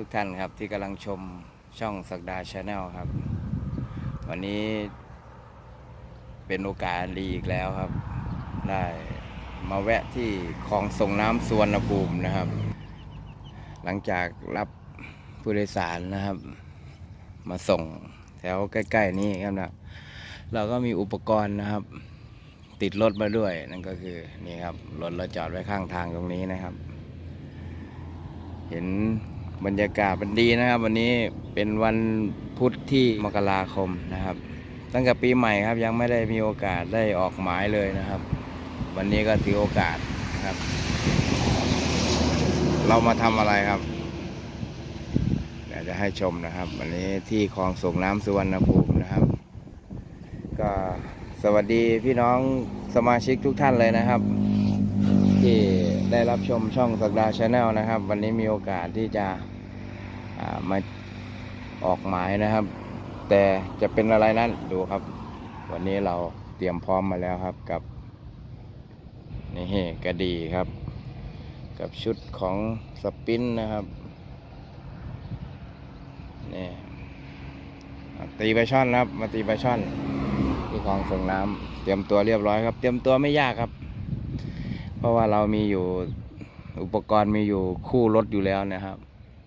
ทุกท่านครับที่กำลังชมช่องสักดาชาแนลครับ วันนี้เป็นโอกาสดีอีกแล้วครับ ได้มาแวะที่คลองส่งน้ำสวนภูมินะครับ หลังจากรับผู้โดยสารนะครับ มาส่งแถวใกล้ ๆ นี้ครับนะเราก็มีอุปกรณ์นะครับ ติดรถมาด้วยนั่นก็คือนี่ครับรถเราจอดไว้ข้างทางตรงนี้นะครับ เห็น บรรยากาศมันดีนะครับ วันนี้เป็นวันพุธที่มกราคมนะครับ ตั้งแต่ปีใหม่ครับยังไม่ได้มีโอกาสได้ออกหมายเลยนะครับ วันนี้ก็ถือโอกาสนะครับ เรามาทำอะไรครับเดี๋ยวจะให้ชมนะครับ วันนี้ที่คลองส่งน้ำสุวรรณภูมินะครับ ก็สวัสดีพี่น้องสมาชิกทุกท่านเลยนะครับ ที่ได้รับชมช่องสักดาชาแนลนะครับ วันนี้มีโอกาสที่จะามาออกหมายนะครับ แต่จะเป็นอะไรนั้นดูครับ วันนี้เราเตรียมพร้อมมาแล้วครับกับนี่กระดีครับ กับชุดของสปินนะครับนี่ตีปลาช่อนครับ มาตีปลาช่อนที่คลองส่งน้ำเตรียมตัวเรียบร้อยครับ เตรียมตัวไม่ยากครับ เพราะว่าเรามีอยู่อุปกรณ์มีอยู่คู่รถอยู่แล้วนะครับ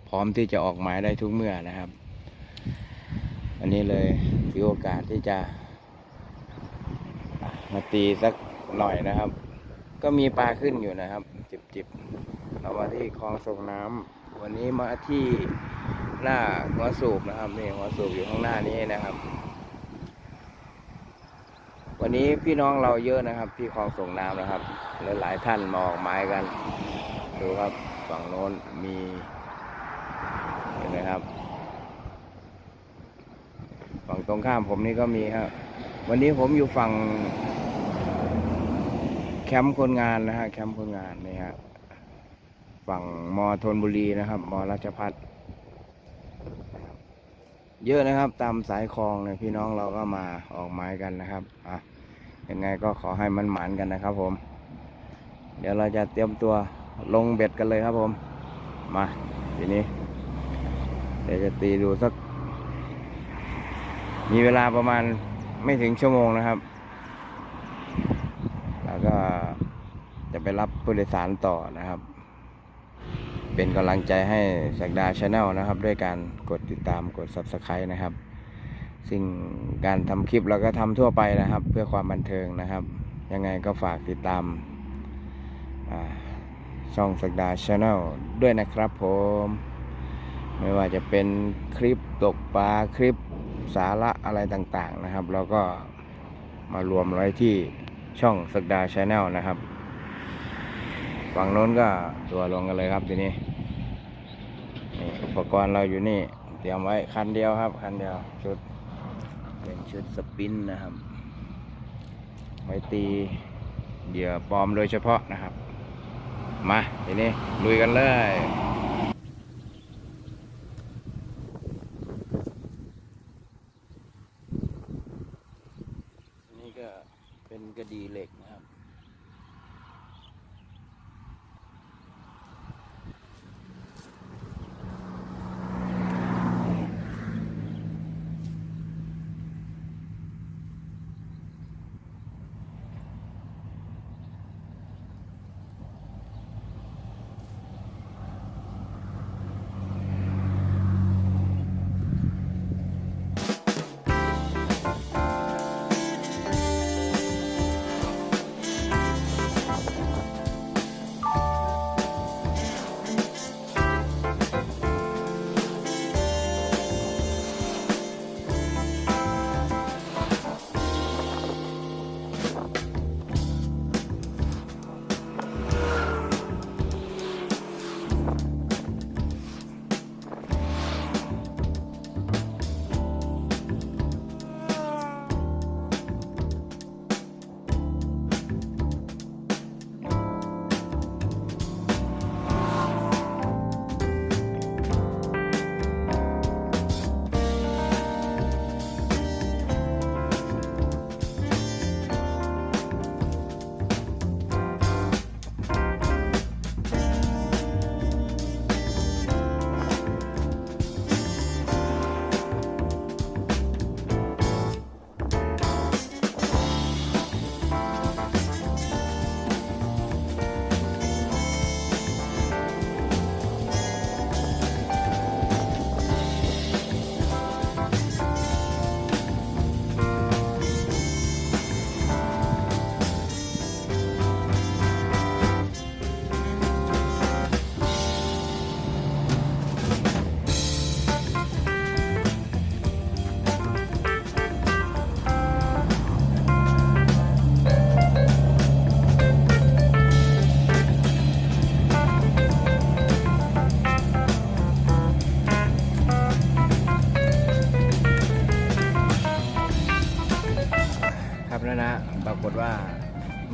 พร้อมที่จะออกหมายได้ทุกเมื่อนะครับ อันนี้เลยถือโอกาสที่จะมาตีสักหน่อยนะครับ ก็มีปลาขึ้นอยู่นะครับ จิบจิบๆเรามาที่คลองส่งน้ำวันนี้มาที่หน้าหัวสูบนะครับนี่หัวสูบอยู่ข้างหน้านี้นะครับ วันนี้พี่น้องเราเยอะนะครับ ที่คลองส่งน้ำนะครับหลายๆท่านมาออกไม้กัน ดูครับฝั่งโน้นมีเห็นไหมครับ ฝั่งตรงข้ามผมนี่ก็มีครับวันนี้ผมอยู่ฝั่ง แคมป์คนงานนะฮะแคมป์คนงานนี่ฮะฝั่งมอธนบุรีนะครับมอราชพัฒเยอะนะครับ ตามสายคลองเนี่ยพี่น้องเราก็มาออกไม้กันนะครับอะ ยังไงก็ขอให้มันหมานกันนะครับผม เดี๋ยวเราจะเตรียมตัวลงเบ็ดกันเลยครับผม มาทีนี้ เดี๋ยวจะตีดูสัก มีเวลาประมาณไม่ถึงชั่วโมงนะครับ แล้วก็จะไปรับผู้โดยสารต่อนะครับ เป็นกำลังใจให้สักดาชาแนลนะครับ ด้วยการกดติดตามกด subscribe นะครับ สิ่งการทำคลิปเราก็ทำทั่วไปนะครับ เพื่อความบันเทิงนะครับ ยังไงก็ฝากติดตามช่องสักดาชาแนลด้วยนะครับผม ไม่ว่าจะเป็นคลิปตกปลาคลิปสาระอะไรต่างๆนะครับ เราก็มารวมไว้ที่ช่องสักดาชาแนลนะครับ ฝั่งโน้นก็ตัวลงกันเลยครับทีนี้นี่อุปกรณ์เราอยู่นี่ เตรียมไว้คันเดียวครับ คันเดียวชุด เป็นชุดสปินนะครับไว้ตีเหยื่อปลอมโดยเฉพาะนะครับ มาทีนี้ลุยกันเลยนี่ก็เป็นกระดีเหล็กนะ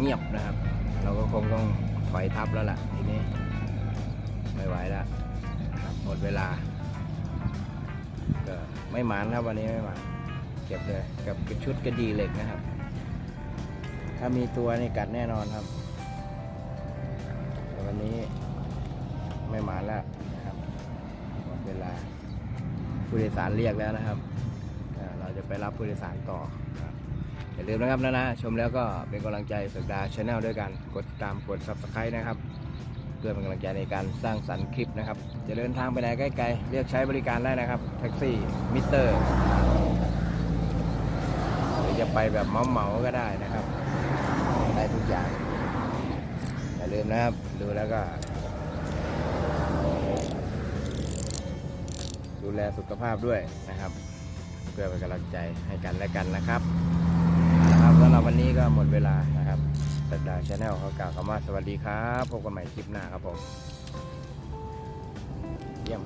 งียบนะครับ เราก็คงต้องถอยทับแล้วล่ะทีนี้ไม่ไหวแล้วครับหมดเวลาก็ไม่หมานครับวันนี้ไม่หมานเก็บเลยกับชุดกระดีเหล็กนะครับ ถ้ามีตัวนี่กัดแน่นอนครับวันนี้ไม่หมานแล้วนะครับหมดเวลาผู้โดยสารเรียกแล้วนะครับ เราจะไปรับผู้โดยสารต่อครับ ลืมนะครับนะนะชมแล้วก็เป็นกำลังใจสักดาชาแนลด้วยกันกดติดตามกด subscribe นะครับ เพื่อเป็นกำลังใจในการสร้างสรรค์คลิปนะครับ จะเดินทางไปไหนใกล้ๆเรียกใช้บริการได้นะครับ แท็กซี่มิเตอร์หรือจะไปแบบเหมาก็ได้นะครับ ได้ทุกอย่างอย่าลืมนะครับดูแล้วก็ดูแลสุขภาพด้วยนะครับ เพื่อเป็นกำลังใจให้กันและกันนะครับ สำหรับวันนี้ก็หมดเวลานะครับสัปดาห์ชาแนลเขากล่าวคำว่าสวัสดีครับ พบกันใหม่คลิปหน้าครับผม เยี่ยม